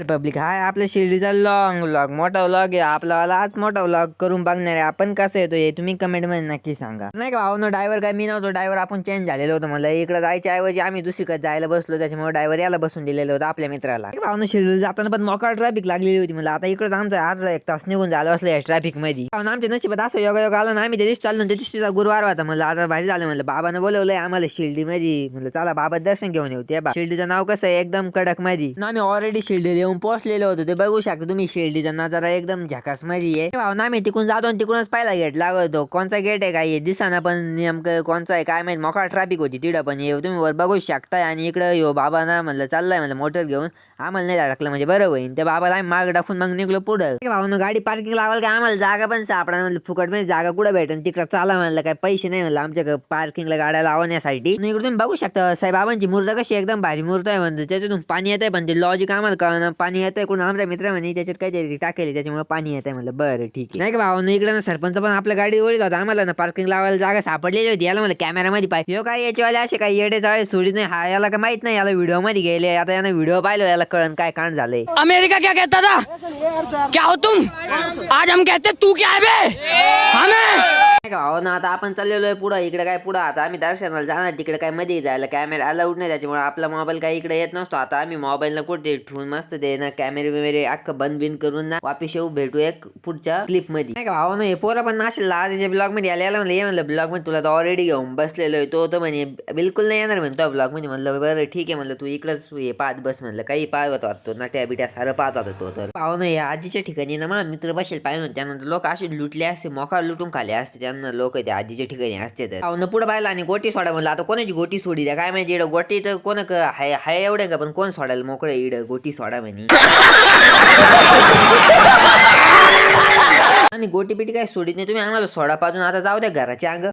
Public hi आपल्या शिर्डीचा long vlog मोठा व्लॉग आहे. आपला आज मोठा व्लॉग करून बघणार आहे. आपण कसं येतो हे तुम्ही कमेंटमध्ये नक्की सांगा. नाही का भाऊ? ड्रायव्हर काय? मी नव्हतो. ड्रायव्हर आपण चेंज झालेलो होतो मला इकडे जायच्या ऐवजी आम्ही दुसरीकडे जायला बसलो. त्याच्यामुळे ड्रायव्हर याला बसून दिलेलं होतं आपल्या मित्राला. भावनं शिर्डी जाताना पण मोका ट्रॅफिक लागलेली होती मला आता इकडे आमचा अर्धा एक तास निघून झालं असलं या ट्रॅफिकमध्ये भाऊ, आमच्या नशिबात असं योगा योग आला ना आम्ही त्या दिवशी चाललो त्या दिवशीचा गुरुवार होता मला आता भारी झालं म्हणलं. बाबानं बोलवलंय आम्हाला शिर्डी मध्ये म्हणलं चला बाबा दर्शन घेऊन येऊ. ते शिर्डीचं नाव कसं आहे? एकदम कडकमध्ये ना आम्ही ऑलरेडी शिर्डी येऊन पोचलेलं होतं. ते बघू शकता तुम्ही शिर्डीचा नजारा एकदम झकासमध्ये. आहे भाऊ ना आम्ही तिकडून जातो आणि तिकडूनच पहिला गेट लागतो. कोणचा गेट आहे काय दिसाना पण नेमकं कोणचा आहे काय माहीत. मोकळा ट्रॅफिक होती तिथं पण. येऊ तुम्ही वर बघू शकताय. आणि इकडं यो बाबा ना म्हणलं चाललाय म्हणलं मोटर घेऊन. आम्हाला नाही टाकलं म्हणजे बरं होईल. त्या बाबाला आम्ही माग टाकून मग निघलो पुढं. भाऊ गाडी पार्किंग लावाल का आम्हाला जागा पण सापडा म्हणलं. फुकट म्हणजे जागा कुठं भेटेल तिकडं चाला म्हणलं. काय पैसे नाही म्हणलं आमच्या पार्किंगला गाड्या लावण्यासाठी. इकडे तुम्ही बघू शकता साईबाबांची मूर्त कशी एकदम भारी मूर्त आहे म्हणते त्याच्यातून पाणी येत आहे पण ते लॉजिक आम्हाला कळणं पाणी येत आहे कोण? आमचा मित्र म्हणे त्याच्यात काहीतरी टाकेल त्याच्यामुळे पाणी येत आहे म्हणलं. बरं ठीक आहे. नाही का भाऊ? इकडे ना सरपंच पण आपल्या गाडी ओळख होता आम्हाला ना पार्किंग लावायला जागा सापडलेली होती. याला मला कॅमेरामध्ये पाहिजे ह्यो काय याच्यावाले असे काही येडे चाळे सोडी नाही? हा याला काय माहीत नाही? याला व्हिडिओमध्ये गेले. आता यानं व्हिडिओ पाहिलं याला कळण काय कांड झालंय. अमेरिका क्या कहता था? क्या हो तुम? आज हम कहते तू क्या है बे? का हो ना आता आपण चाललेलो आहे पुढं इकडे काय पुढं आता आम्ही दर्शनाला जाणार तिकडे काय मध्ये जायला कॅमेरा अलाउड नाही त्याच्यामुळे आपला मोबाईल काही इकडे येत नसतो. आता आम्ही मोबाईलला कुठे ठेवून मस्त ते ना कॅमेरे वगैरे अख्खं बंद बिन करून ना वापिस येऊ भेटू एक पुढच्या क्लिपमध्ये नाही का भाऊ ना हे पोरं पण नाशिल आजच्या ब्लॉगमध्ये आले म्हणलं ये म्हणलं ब्लॉगमध्ये तुला तर ऑलरेडी घेऊन बसलेलो आहे तो तर म्हणे बिलकुल नाही येणार म्हणतो ब्लॉगमध्ये म्हणलं बरं ठीक आहे म्हणलं तू इकडंच हे पाहत बस म्हणलं काही पाहत वाटतो नाट्या बिट्या सारं पाहत होतो तो तर. भाऊ ना या आजीच्या ठिकाणी ना मा मित्र बसेल पाहिजे त्यानंतर लोक असे लुटले असते मोका लुटून खाले असते त्यांना लोक त्या आजीच्या ठिकाणी असते तर. भाऊ पुढे पाहिलं आणि गोटी सोडा म्हणलं आता कोणाची गोटी सोडी द्या? काय माहिती इडं गोटी तर कोण हाय हाय एवढे का पण कोण सोडायला मोकळे इड? गोटी सोडा म्हणे. आम्ही गोटी बिटी काय सोडित नाही? तुम्ही आम्हाला सोडा पाजून आता जाऊ द्या घराच्या अंग.